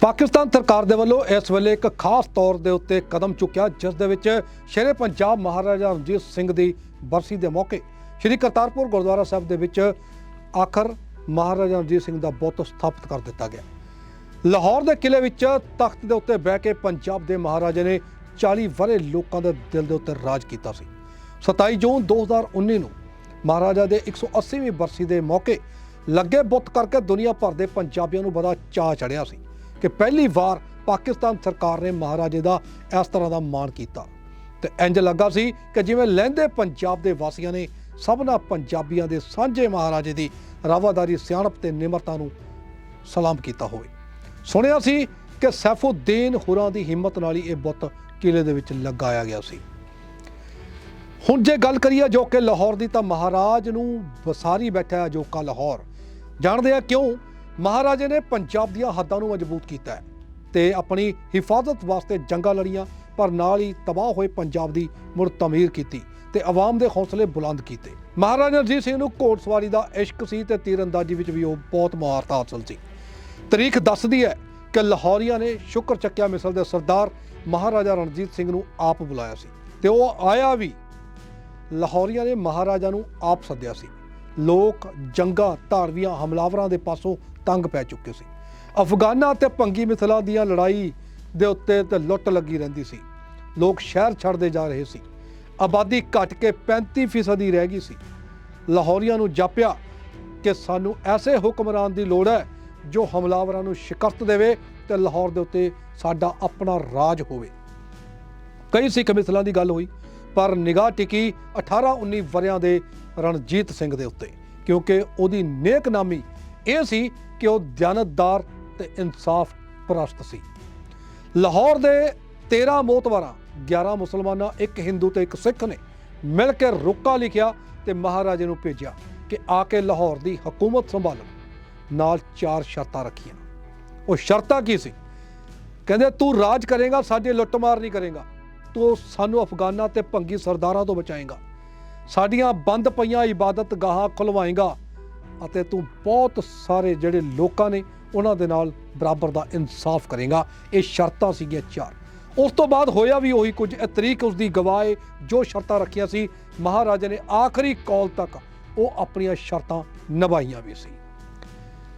ਪਾਕਿਸਤਾਨ ਸਰਕਾਰ ਦੇ ਵੱਲੋਂ ਇਸ ਵੇਲੇ ਇੱਕ ਖਾਸ ਤੌਰ ਦੇ ਉੱਤੇ ਕਦਮ ਚੁੱਕਿਆ, ਜਿਸ ਦੇ ਵਿੱਚ ਸ਼ੇਰੇ ਪੰਜਾਬ ਮਹਾਰਾਜਾ ਰਣਜੀਤ ਸਿੰਘ ਦੀ ਬਰਸੀ ਦੇ ਮੌਕੇ ਸ਼੍ਰੀ ਕਰਤਾਰਪੁਰ ਗੁਰਦੁਆਰਾ ਸਾਹਿਬ ਦੇ ਵਿੱਚ ਆਖਰ ਮਹਾਰਾਜਾ ਰਣਜੀਤ ਸਿੰਘ ਦਾ ਬੁੱਤ ਸਥਾਪਿਤ ਕਰ ਦਿੱਤਾ ਗਿਆ। ਲਾਹੌਰ ਦੇ ਕਿਲੇ ਵਿੱਚ ਤਖਤ ਦੇ ਉੱਤੇ ਬਹਿ ਕੇ ਪੰਜਾਬ ਦੇ ਮਹਾਰਾਜਾ ਨੇ 40 ਵਰੇ ਲੋਕਾਂ ਦੇ ਦਿਲ ਦੇ ਉੱਤੇ ਰਾਜ ਕੀਤਾ ਸੀ। 27 ਜੂਨ 2019 ਨੂੰ ਮਹਾਰਾਜਾ ਦੇ 180ਵੀਂ ਬਰਸੀ ਦੇ ਮੌਕੇ ਲੱਗੇ ਬੁੱਤ ਕਰਕੇ ਦੁਨੀਆ ਭਰ ਦੇ ਪੰਜਾਬੀਆਂ ਨੂੰ ਬੜਾ ਚਾਅ ਚੜਿਆ ਸੀ। ਕਿ ਪਹਿਲੀ ਵਾਰ ਪਾਕਿਸਤਾਨ ਸਰਕਾਰ ਨੇ ਮਹਾਰਾਜੇ ਦਾ ਇਸ ਤਰ੍ਹਾਂ ਦਾ ਮਾਣ ਕੀਤਾ। ਤੇ ਇੰਜ ਲੱਗਾ ਸੀ ਕਿ ਜਿਵੇਂ ਲਹਿੰਦੇ ਪੰਜਾਬ ਦੇ ਵਾਸੀਆਂ ਨੇ ਸਭਨਾ ਪੰਜਾਬੀਆਂ ਦੇ ਸਾਂਝੇ ਮਹਾਰਾਜੇ ਦੀ ਰਾਵਾਦਾਰੀ, ਸਿਆਣਪ ਤੇ ਨਿਮਰਤਾ ਨੂੰ ਸਲਾਮ ਕੀਤਾ ਹੋਵੇ। ਸੁਣਿਆ ਸੀ ਕਿ ਸੈਫੁਦੀਨ ਹੁਰਾਂ ਦੀ ਹਿੰਮਤ ਨਾਲ ਹੀ ਇਹ ਬੁੱਤ ਕਿਲੇ ਦੇ ਵਿੱਚ ਲਗਾਇਆ ਗਿਆ ਸੀ। ਹੁਣ ਜੇ ਗੱਲ ਕਰੀਏ ਜੋ ਕਿ ਲਾਹੌਰ ਦੀ ਤਾਂ ਮਹਾਰਾਜ ਨੂੰ ਵਸਾਰੀ ਬੈਠਾ ਅਜੋਕਾ ਲਾਹੌਰ। ਜਾਣਦੇ ਆ ਕਿਉਂ? ਮਹਾਰਾਜੇ ਨੇ ਪੰਜਾਬ ਦੀਆਂ ਹੱਦਾਂ ਨੂੰ ਮਜ਼ਬੂਤ ਕੀਤਾ ਹੈ ਤੇ ਆਪਣੀ ਹਿਫਾਜ਼ਤ ਵਾਸਤੇ ਜੰਗਾਂ ਲੜੀਆਂ, ਪਰ ਨਾਲ ਹੀ ਤਬਾਹ ਹੋਏ ਪੰਜਾਬ ਦੀ ਮੁੜ ਤਮੀਰ ਕੀਤੀ ਤੇ ਆਵਾਮ ਦੇ ਹੌਸਲੇ ਬੁਲੰਦ ਕੀਤੇ। ਮਹਾਰਾਜਾ ਰਣਜੀਤ ਸਿੰਘ ਨੂੰ ਘੋੜਸਵਾਰੀ ਦਾ ਇਸ਼ਕ ਸੀ ਤੇ ਤੀਰੰਦਾਜ਼ੀ ਵਿੱਚ ਵੀ ਉਹ ਬਹੁਤ ਮਹਾਰਤ ਹਾਸਲ ਸੀ। ਤਰੀਖ ਦੱਸਦੀ ਹੈ ਕਿ ਲਾਹੌਰੀਆਂ ਨੇ ਸ਼ੁਕਰ ਚੱਕਿਆ ਮਿਸਲ ਦੇ ਸਰਦਾਰ ਮਹਾਰਾਜਾ ਰਣਜੀਤ ਸਿੰਘ ਨੂੰ ਆਪ ਬੁਲਾਇਆ ਸੀ ਤੇ ਉਹ ਆਇਆ ਵੀ। ਲਾਹੌਰੀਆਂ ਨੇ ਮਹਾਰਾਜਾ ਨੂੰ ਆਪ ਸੱਦਿਆ ਸੀ। ਲੋਕ ਜੰਗਾਂ ਧਾਰਵੀਆਂ ਹਮਲਾਵਰਾਂ ਦੇ ਪਾਸੋਂ ਤੰਗ ਪੈ ਚੁੱਕੇ ਸੀ। ਅਫਗਾਨਾਂ ਤੇ ਭੰਗੀ ਮਿਥਲਾਂ ਦੀਆਂ ਲੜਾਈ ਦੇ ਉੱਤੇ ਤੇ ਲੁੱਟ ਲੱਗੀ ਰਹਿੰਦੀ ਸੀ। ਲੋਕ ਸ਼ਹਿਰ ਛੱਡਦੇ ਜਾ ਰਹੇ ਸੀ। ਆਬਾਦੀ ਘਟ ਕੇ 35% ਹੀ ਰਹਿ ਗਈ ਸੀ। ਲਾਹੌਰੀਆਂ ਨੂੰ ਜਾਪਿਆ ਕਿ ਸਾਨੂੰ ਐਸੇ ਹੁਕਮਰਾਨ ਦੀ ਲੋੜ ਹੈ ਜੋ ਹਮਲਾਵਰਾਂ ਨੂੰ ਸ਼ਿਕਸਤ ਦੇਵੇ ਤੇ ਲਾਹੌਰ ਦੇ ਉੱਤੇ ਸਾਡਾ ਆਪਣਾ ਰਾਜ ਹੋਵੇ। ਕਈ ਸਿੱਖ ਮਿਸਲਾਂ ਦੀ ਗੱਲ ਹੋਈ, ਪਰ ਨਿਗਾਹ ਟਿਕੀ 18 19 ਵਰਿਆਂ ਦੇ ਰਣਜੀਤ ਸਿੰਘ ਦੇ ਉੱਤੇ, ਕਿਉਂਕਿ ਉਹਦੀ ਨੇਕਨਾਮੀ ਇਹ ਸੀ ਕਿ ਉਹ ਦਿਆਨਤਦਾਰ ਤੇ ਇਨਸਾਫ ਪ੍ਰਸਤ ਸੀ। ਲਾਹੌਰ ਦੇ 13 ਮੋਤਵਾਰਾਂ 11 ਮੁਸਲਮਾਨਾਂ, ਇੱਕ ਹਿੰਦੂ ਤੇ ਇੱਕ ਸਿੱਖ ਨੇ ਮਿਲ ਕੇ ਰੁਕਾ ਲਿਖਿਆ ਤੇ ਮਹਾਰਾਜੇ ਨੂੰ ਭੇਜਿਆ ਕਿ ਆ ਕੇ ਲਾਹੌਰ ਦੀ ਹਕੂਮਤ ਸੰਭਾਲਣ। ਨਾਲ ਚਾਰ ਸ਼ਰਤਾਂ ਰੱਖੀਆਂ। ਉਹ ਸ਼ਰਤਾਂ ਕੀ ਸੀ? ਕਹਿੰਦੇ, ਤੂੰ ਰਾਜ ਕਰੇਗਾ, ਸਾਡੇ ਲੁੱਟਮਾਰ ਨਹੀਂ ਕਰੇਗਾ। ਤੂੰ ਸਾਨੂੰ ਅਫਗਾਨਾਂ ਤੇ ਭੰਗੀ ਸਰਦਾਰਾਂ ਤੋਂ ਬਚਾਏਗਾ। ਸਾਡੀਆਂ ਬੰਦ ਪਈਆਂ ਇਬਾਦਤ ਗਾਹਾਂ ਖੁਲਵਾਏਗਾ। ਅਤੇ ਤੂੰ ਬਹੁਤ ਸਾਰੇ ਜਿਹੜੇ ਲੋਕਾਂ ਨੇ ਉਹਨਾਂ ਦੇ ਨਾਲ ਬਰਾਬਰ ਦਾ ਇਨਸਾਫ ਕਰੇਗਾ। ਇਹ ਸ਼ਰਤਾਂ ਸੀਗੀਆਂ ਚਾਰ। ਉਸ ਤੋਂ ਬਾਅਦ ਹੋਇਆ ਵੀ ਉਹੀ ਕੁਝ। ਇਹ ਤਰੀਕ ਉਸ ਦੀ ਗਵਾਏ ਜੋ ਸ਼ਰਤਾਂ ਰੱਖੀਆਂ ਸੀ, ਮਹਾਰਾਜਾ ਨੇ ਆਖਰੀ ਕੌਲ ਤੱਕ ਉਹ ਆਪਣੀਆਂ ਸ਼ਰਤਾਂ ਨਿਭਾਈਆਂ ਵੀ ਸੀ।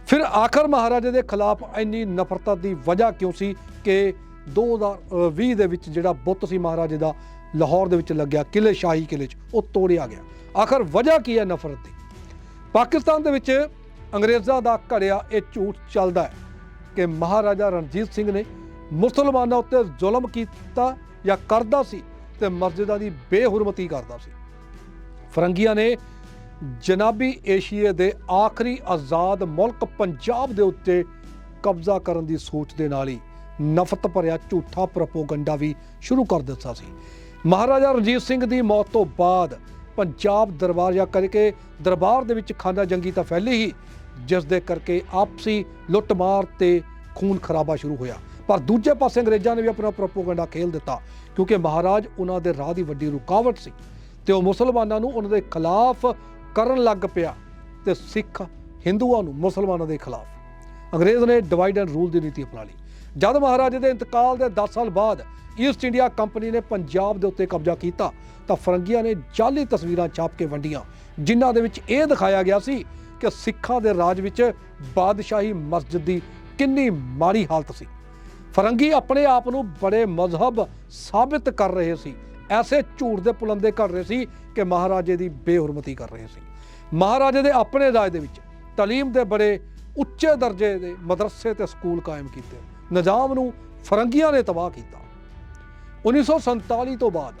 ਫਿਰ ਆਖਰ ਮਹਾਰਾਜੇ ਦੇ ਖਿਲਾਫ ਇੰਨੀ ਨਫ਼ਰਤ ਦੀ ਵਜ੍ਹਾ ਕਿਉਂ ਸੀ ਕਿ 2020 ਦੇ ਵਿੱਚ ਜਿਹੜਾ ਬੁੱਤ ਸੀ ਮਹਾਰਾਜੇ ਦਾ, ਲਾਹੌਰ ਦੇ ਵਿੱਚ ਲੱਗਿਆ ਕਿਲੇ ਸ਼ਾਹੀ ਕਿਲੇ 'ਚ, ਉਹ ਤੋੜਿਆ ਗਿਆ। ਆਖਰ ਵਜ੍ਹਾ ਕੀ ਹੈ ਨਫ਼ਰਤ ਦੀ? ਪਾਕਿਸਤਾਨ ਦੇ ਵਿੱਚ ਅੰਗਰੇਜ਼ਾਂ ਦਾ ਘੜਿਆ ਇਹ ਝੂਠ ਚੱਲਦਾ ਹੈ ਕਿ ਮਹਾਰਾਜਾ ਰਣਜੀਤ ਸਿੰਘ ਨੇ ਮੁਸਲਮਾਨਾਂ ਉੱਤੇ ਜ਼ੁਲਮ ਕੀਤਾ ਜਾਂ ਕਰਦਾ ਸੀ ਤੇ ਮਸਜਿਦਾਂ ਦੀ ਬੇਹੁਰਮਤੀ ਕਰਦਾ ਸੀ। ਫਰੰਗੀਆਂ ਨੇ ਜਨਾਬੀ ਏਸ਼ੀਆ ਦੇ ਆਖਰੀ ਆਜ਼ਾਦ ਮੁਲਕ ਪੰਜਾਬ ਦੇ ਉੱਤੇ ਕਬਜ਼ਾ ਕਰਨ ਦੀ ਸੋਚ ਦੇ ਨਾਲ ਹੀ ਨਫ਼ਰਤ ਭਰਿਆ ਝੂਠਾ ਪ੍ਰੋਪਗੈਂਡਾ ਵੀ ਸ਼ੁਰੂ ਕਰ ਦਿੱਤਾ ਸੀ। ਮਹਾਰਾਜਾ ਰਣਜੀਤ ਸਿੰਘ ਦੀ ਮੌਤ ਤੋਂ ਬਾਅਦ ਪੰਜਾਬ ਦਰਬਾਰ ਜਾਂ ਕਰਕੇ ਦਰਬਾਰ ਦੇ ਵਿੱਚ ਖਾਨਾ ਜੰਗੀ ਤਾਂ ਫੈਲੀ ਹੀ ਜਿਸ ਦੇ ਕਰਕੇ ਆਪਸੀ ਲੁੱਟਮਾਰ ਤੇ ਖੂਨ ਖਰਾਬਾ ਸ਼ੁਰੂ ਹੋਇਆ। ਪਰ ਦੂਜੇ ਪਾਸੇ ਅੰਗਰੇਜ਼ਾਂ ਨੇ ਵੀ ਆਪਣਾ ਪ੍ਰੋਪਗੈਂਡਾ ਖੇਲ ਦਿੱਤਾ, ਕਿਉਂਕਿ ਮਹਾਰਾਜ ਉਹਨਾਂ ਦੇ ਰਾਹ ਦੀ ਵੱਡੀ ਰੁਕਾਵਟ ਸੀ ਤੇ ਉਹ ਮੁਸਲਮਾਨਾਂ ਨੂੰ ਉਹਨਾਂ ਦੇ ਖਿਲਾਫ ਕਰਨ ਲੱਗ ਪਿਆ ਤੇ ਸਿੱਖ ਹਿੰਦੂਆਂ ਨੂੰ ਮੁਸਲਮਾਨਾਂ ਦੇ ਖਿਲਾਫ। ਅੰਗਰੇਜ਼ ਨੇ ਡਿਵਾਈਡ ਐਂਡ ਰੂਲ ਦੀ ਨੀਤੀ ਅਪਣਾ ਲਈ। ਜਦ ਮਹਾਰਾਜੇ ਦੇ ਇੰਤਕਾਲ ਦੇ 10 ਸਾਲ ਬਾਅਦ ਈਸਟ ਇੰਡੀਆ ਕੰਪਨੀ ਨੇ ਪੰਜਾਬ ਦੇ ਉੱਤੇ ਕਬਜ਼ਾ ਕੀਤਾ, ਤਾਂ ਫਰੰਗੀਆਂ ਨੇ ਜਾਅਲੀ ਤਸਵੀਰਾਂ ਛਾਪ ਕੇ ਵੰਡੀਆਂ, ਜਿਨ੍ਹਾਂ ਦੇ ਵਿੱਚ ਇਹ ਦਿਖਾਇਆ ਗਿਆ ਸੀ ਕਿ ਸਿੱਖਾਂ ਦੇ ਰਾਜ ਵਿੱਚ ਬਾਦਸ਼ਾਹੀ ਮਸਜਿਦ ਦੀ ਕਿੰਨੀ ਮਾੜੀ ਹਾਲਤ ਸੀ। ਫਰੰਗੀ ਆਪਣੇ ਆਪ ਨੂੰ ਬੜੇ ਮਜ਼ਹਬ ਸਾਬਿਤ ਕਰ ਰਹੇ ਸੀ। ਐਸੇ ਝੂਠ ਦੇ ਪੁਲੰਦੇ ਕਰ ਰਹੇ ਸੀ ਕਿ ਮਹਾਰਾਜੇ ਦੀ ਬੇਹੁਰਮਤੀ ਕਰ ਰਹੇ ਸੀ। ਮਹਾਰਾਜੇ ਦੇ ਆਪਣੇ ਰਾਜ ਦੇ ਵਿੱਚ ਤਾਲੀਮ ਦੇ ਬੜੇ ਉੱਚੇ ਦਰਜੇ ਦੇ ਮਦਰਸੇ ਤੇ ਸਕੂਲ ਕਾਇਮ ਕੀਤੇ। ਨਿਜ਼ਾਮ ਨੂੰ ਫਰੰਗੀਆਂ ਨੇ ਤਬਾਹ ਕੀਤਾ। 1947 ਤੋਂ ਬਾਅਦ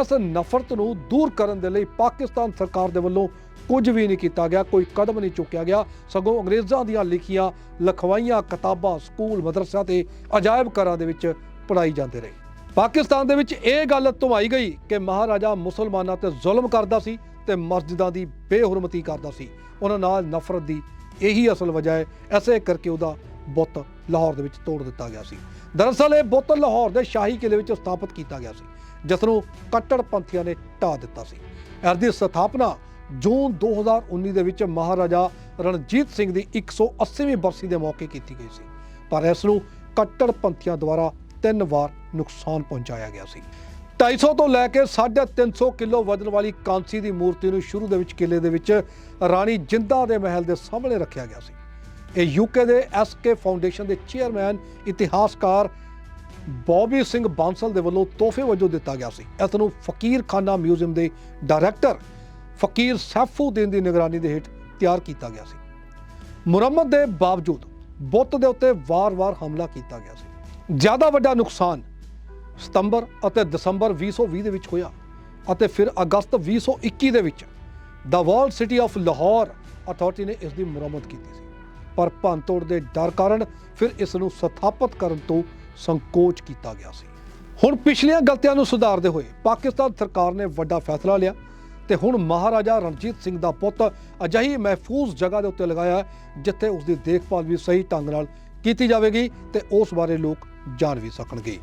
ਇਸ ਨਫ਼ਰਤ ਨੂੰ ਦੂਰ ਕਰਨ ਦੇ ਲਈ ਪਾਕਿਸਤਾਨ ਸਰਕਾਰ ਦੇ ਵੱਲੋਂ ਕੁਝ ਵੀ ਨਹੀਂ ਕੀਤਾ ਗਿਆ, ਕੋਈ ਕਦਮ ਨਹੀਂ ਚੁੱਕਿਆ ਗਿਆ। ਸਗੋਂ ਅੰਗਰੇਜ਼ਾਂ ਦੀਆਂ ਲਿਖੀਆਂ ਲਖਵਾਈਆਂ ਕਿਤਾਬਾਂ ਸਕੂਲ ਮਦਰਸਾ ਤੇ ਅਜਾਇਬ ਘਰਾਂ ਦੇ ਵਿੱਚ ਪੜਾਈ ਜਾਂਦੇ ਰਹੇ। ਪਾਕਿਸਤਾਨ ਦੇ ਵਿੱਚ ਇਹ ਗੱਲ ਧੁਮਾਈ ਗਈ ਕਿ ਮਹਾਰਾਜਾ ਮੁਸਲਮਾਨਾਂ ਤੇ ਜ਼ੁਲਮ ਕਰਦਾ ਸੀ ਤੇ ਮਸਜਿਦਾਂ ਦੀ ਬੇਹੁਰਮਤੀ ਕਰਦਾ ਸੀ। ਉਹਨਾਂ ਨਾਲ ਨਫ਼ਰਤ ਦੀ ਇਹੀ ਅਸਲ ਵਜ੍ਹਾ ਹੈ। ਐਸੇ ਕਰਕੇ ਉਹਦਾ ਬੁੱਤ ਲਾਹੌਰ ਦੇ ਵਿੱਚ ਤੋੜ ਦਿੱਤਾ ਗਿਆ ਸੀ। ਦਰਅਸਲ ਇਹ ਬੁੱਤ ਲਾਹੌਰ ਦੇ ਸ਼ਾਹੀ ਕਿਲੇ ਵਿੱਚ ਸਥਾਪਿਤ ਕੀਤਾ ਗਿਆ ਸੀ ਜਿਸ ਨੂੰ ਕੱਟੜਪੰਥੀਆਂ ਨੇ ਢਾਹ ਦਿੱਤਾ ਸੀ। ਇਸ ਦੀ ਸਥਾਪਨਾ ਜੂਨ 2019 ਦੇ ਵਿੱਚ ਮਹਾਰਾਜਾ ਰਣਜੀਤ ਸਿੰਘ ਦੀ 180ਵੀਂ ਬਰਸੀ ਦੇ ਮੌਕੇ ਕੀਤੀ ਗਈ ਸੀ। ਪਰ ਇਸ ਨੂੰ ਕੱਟੜਪੰਥੀਆਂ ਦੁਆਰਾ ਤਿੰਨ ਵਾਰ ਨੁਕਸਾਨ ਪਹੁੰਚਾਇਆ ਗਿਆ ਸੀ। 250 ਤੋਂ ਲੈ ਕੇ 350 ਕਿਲੋ ਵਜ਼ਨ ਵਾਲੀ ਕਾਂਸੀ ਦੀ ਮੂਰਤੀ ਨੂੰ ਸ਼ੁਰੂ ਦੇ ਵਿੱਚ ਕਿਲੇ ਦੇ ਵਿੱਚ ਰਾਣੀ ਜਿੰਦਾ ਦੇ ਮਹਿਲ ਦੇ ਸਾਹਮਣੇ ਰੱਖਿਆ ਗਿਆ ਸੀ। ਇਹ ਯੂਕੇ ਦੇ ਐਸਕੇ ਫਾਊਂਡੇਸ਼ਨ ਦੇ ਚੇਅਰਮੈਨ ਇਤਿਹਾਸਕਾਰ ਬੌਬੀ ਸਿੰਘ ਬਾਂਸਲ ਦੇ ਵੱਲੋਂ ਤੋਹਫੇ ਵਜੋਂ ਦਿੱਤਾ ਗਿਆ ਸੀ। ਇਸ ਨੂੰ ਫਕੀਰ ਖਾਨਾ ਮਿਊਜ਼ੀਅਮ ਦੇ ਡਾਇਰੈਕਟਰ ਫਕੀਰ ਸੈਫੂਦੀਨ ਦੀ ਨਿਗਰਾਨੀ ਦੇ ਹੇਠ ਤਿਆਰ ਕੀਤਾ ਗਿਆ ਸੀ। ਮੁਰੰਮਤ ਦੇ ਬਾਵਜੂਦ ਬੁੱਤ ਦੇ ਉੱਤੇ ਵਾਰ-ਵਾਰ ਹਮਲਾ ਕੀਤਾ ਗਿਆ ਸੀ। ਜ਼ਿਆਦਾ ਵੱਡਾ ਨੁਕਸਾਨ ਸਤੰਬਰ ਅਤੇ ਦਸੰਬਰ 2020 ਦੇ ਵਿੱਚ ਹੋਇਆ ਅਤੇ ਫਿਰ ਅਗਸਤ 2021 ਦੇ ਵਿੱਚ ਦਾ walled city of Lahore authority ਨੇ ਇਸ ਦੀ ਮੁਰੰਮਤ ਕੀਤੀ ਸੀ। ਪਰ ਭੰਨਤੋੜ ਦੇ ਡਰ ਕਾਰਨ ਫਿਰ ਇਸ ਨੂੰ ਸਥਾਪਿਤ ਕਰਨ ਤੋਂ ਸੰਕੋਚ ਕੀਤਾ ਗਿਆ ਸੀ। ਹੁਣ ਪਿਛਲੀਆਂ ਗਲਤੀਆਂ ਨੂੰ ਸੁਧਾਰਦੇ ਹੋਏ ਪਾਕਿਸਤਾਨ ਸਰਕਾਰ ਨੇ ਵੱਡਾ ਫੈਸਲਾ ਲਿਆ ਤੇ ਹੁਣ ਮਹਾਰਾਜਾ ਰਣਜੀਤ ਸਿੰਘ ਦਾ ਪੁੱਤ ਅਜਿਹੀ ਮਹਿਫੂਜ਼ ਜਗ੍ਹਾ ਦੇ ਉੱਤੇ ਲਗਾਇਆ ਜਿੱਥੇ ਉਸ ਦੀ ਦੇਖਭਾਲ ਵੀ ਸਹੀ ਢੰਗ ਨਾਲ ਕੀਤੀ ਜਾਵੇਗੀ ਤੇ ਉਸ ਬਾਰੇ ਲੋਕ ਜਾਣ ਵੀ ਸਕਣਗੇ।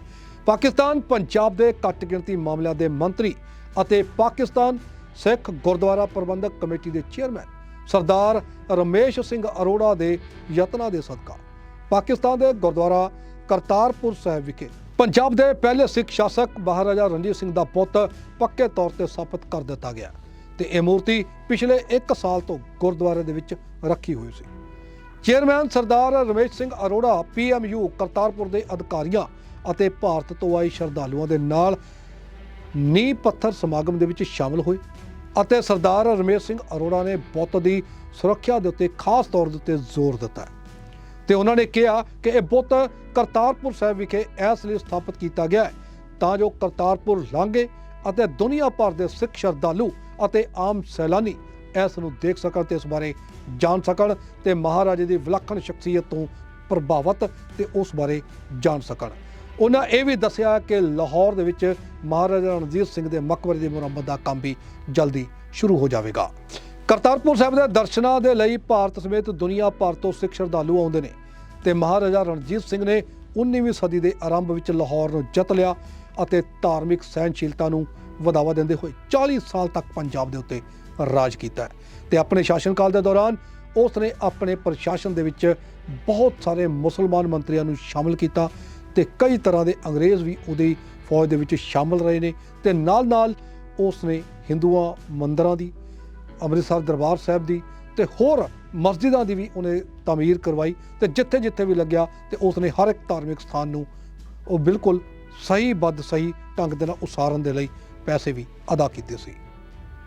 ਪਾਕਿਸਤਾਨ ਪੰਜਾਬ ਦੇ ਘੱਟ ਗਿਣਤੀ ਮਾਮਲਿਆਂ ਦੇ ਮੰਤਰੀ ਅਤੇ ਪਾਕਿਸਤਾਨ ਸਿੱਖ ਗੁਰਦੁਆਰਾ ਪ੍ਰਬੰਧਕ ਕਮੇਟੀ ਦੇ ਚੇਅਰਮੈਨ ਸਰਦਾਰ ਰਮੇਸ਼ ਸਿੰਘ ਅਰੋੜਾ ਦੇ ਯਤਨਾਂ ਦੇ ਸਦਕਾ। ਪਾਕਿਸਤਾਨ ਦੇ ਗੁਰਦੁਆਰਾ ਕਰਤਾਰਪੁਰ ਸਾਹਿਬ ਵਿਖੇ ਪੰਜਾਬ ਦੇ ਪਹਿਲੇ ਸਿੱਖ ਸ਼ਾਸਕ ਮਹਾਰਾਜਾ ਰਣਜੀਤ ਸਿੰਘ ਦਾ ਪੁੱਤ ਪੱਕੇ ਤੌਰ ਤੇ ਸਥਾਪਿਤ ਕਰ ਦਿੱਤਾ ਗਿਆ ਤੇ ਇਹ ਮੂਰਤੀ ਪਿਛਲੇ 1 ਸਾਲ ਤੋਂ ਗੁਰਦੁਆਰੇ ਦੇ ਵਿੱਚ ਰੱਖੀ ਹੋਈ ਸੀ। ਚੇਅਰਮੈਨ ਸਰਦਾਰ ਰਮੇਸ਼ ਸਿੰਘ ਅਰੋੜਾ ਪੀਐਮਯੂ ਕਰਤਾਰਪੁਰ ਦੇ ਅਧਿਕਾਰੀਆਂ ਅਤੇ ਭਾਰਤ ਤੋਂ ਆਏ ਸ਼ਰਧਾਲੂਆਂ ਦੇ ਨਾਲ ਨੀਂਹ ਪੱਥਰ ਸਮਾਗਮ ਦੇ ਵਿੱਚ ਸ਼ਾਮਲ ਹੋਏ। ਅਤੇ ਸਰਦਾਰ ਰਮੇਸ਼ ਸਿੰਘ ਅਰੋੜਾ ਨੇ ਬੁੱਤ ਦੀ ਸੁਰੱਖਿਆ ਦੇ ਉੱਤੇ ਖਾਸ ਤੌਰ ਦੇ ਉੱਤੇ ਜ਼ੋਰ ਦਿੱਤਾ ਤੇ ਉਹਨਾਂ ਨੇ ਕਿਹਾ ਕਿ ਇਹ ਬੁੱਤ ਕਰਤਾਰਪੁਰ ਸਾਹਿਬ ਵਿਖੇ ਇਸ ਲਈ ਸਥਾਪਿਤ ਕੀਤਾ ਗਿਆ ਹੈ ਤਾਂ ਜੋ ਕਰਤਾਰਪੁਰ ਲਾਂਘੇ ਅਤੇ ਦੁਨੀਆ ਭਰ ਦੇ ਸਿੱਖ ਸ਼ਰਧਾਲੂ ਅਤੇ ਆਮ ਸੈਲਾਨੀ ਇਸ ਨੂੰ ਦੇਖ ਸਕਣ ਤੇ ਇਸ ਬਾਰੇ ਜਾਣ ਸਕਣ ਤੇ ਮਹਾਰਾਜੇ ਦੀ ਵਿਲੱਖਣ ਸ਼ਖਸੀਅਤ ਤੋਂ ਪ੍ਰਭਾਵਿਤ ਤੇ ਉਸ ਬਾਰੇ ਜਾਣ ਸਕਣ। ਉਹਨਾਂ ਇਹ ਵੀ ਦੱਸਿਆ ਕਿ ਲਾਹੌਰ ਦੇ ਵਿੱਚ ਮਹਾਰਾਜਾ ਰਣਜੀਤ ਸਿੰਘ ਦੇ ਮਕਬਰੇ ਦੀ ਮੁਰੰਮਤ ਦਾ ਕੰਮ ਵੀ ਜਲਦੀ ਸ਼ੁਰੂ ਹੋ ਜਾਵੇਗਾ। ਕਰਤਾਰਪੁਰ ਸਾਹਿਬ ਦੇ ਦਰਸ਼ਨਾਂ ਦੇ ਲਈ ਭਾਰਤ ਸਮੇਤ ਦੁਨੀਆ ਭਰ ਤੋਂ ਸਿੱਖ ਸ਼ਰਧਾਲੂ ਆਉਂਦੇ ਨੇ ਤੇ ਮਹਾਰਾਜਾ ਰਣਜੀਤ ਸਿੰਘ ਨੇ 19ਵੀਂ ਸਦੀ ਦੇ ਆਰੰਭ ਵਿੱਚ ਲਾਹੌਰ ਨੂੰ ਜਿੱਤ ਲਿਆ ਅਤੇ ਧਾਰਮਿਕ ਸਹਿਣਸ਼ੀਲਤਾ ਨੂੰ ਵਧਾਵਾ ਦਿੰਦੇ ਹੋਏ 40 ਸਾਲ ਤੱਕ ਪੰਜਾਬ ਦੇ ਉੱਤੇ ਰਾਜ ਕੀਤਾ ਹੈ। ਤੇ ਆਪਣੇ ਸ਼ਾਸਨਕਾਲ ਦੇ ਦੌਰਾਨ ਉਸ ਨੇ ਆਪਣੇ ਪ੍ਰਸ਼ਾਸਨ ਦੇ ਵਿੱਚ ਬਹੁਤ ਸਾਰੇ ਮੁਸਲਮਾਨ ਮੰਤਰੀਆਂ ਨੂੰ ਸ਼ਾਮਲ ਕੀਤਾ ਤੇ ਕਈ ਤਰ੍ਹਾਂ ਦੇ ਅੰਗਰੇਜ਼ ਵੀ ਉਹਦੀ ਫੌਜ ਦੇ ਵਿੱਚ ਸ਼ਾਮਲ ਰਹੇ ਨੇ ਤੇ ਨਾਲ-ਨਾਲ ਉਸ ਨੇ ਹਿੰਦੂਆਂ ਮੰਦਰਾਂ ਦੀ, ਅੰਮ੍ਰਿਤਸਰ ਦਰਬਾਰ ਸਾਹਿਬ ਦੀ ਤੇ ਹੋਰ ਮਸਜਿਦਾਂ ਦੀ ਵੀ ਉਹਨੇ ਤਾਮੀਰ ਕਰਵਾਈ ਤੇ ਜਿੱਥੇ-ਜਿੱਥੇ ਵੀ ਲੱਗਿਆ ਤੇ ਉਸ ਨੇ ਹਰ ਇੱਕ ਧਾਰਮਿਕ ਸਥਾਨ ਨੂੰ ਉਹ ਬਿਲਕੁਲ ਸਹੀ ਬੱਦ ਸਹੀ ਢੰਗ ਦੇ ਨਾਲ ਉਸਾਰਨ ਦੇ ਲਈ ਪੈਸੇ ਵੀ ਅਦਾ ਕੀਤੇ ਸੀ।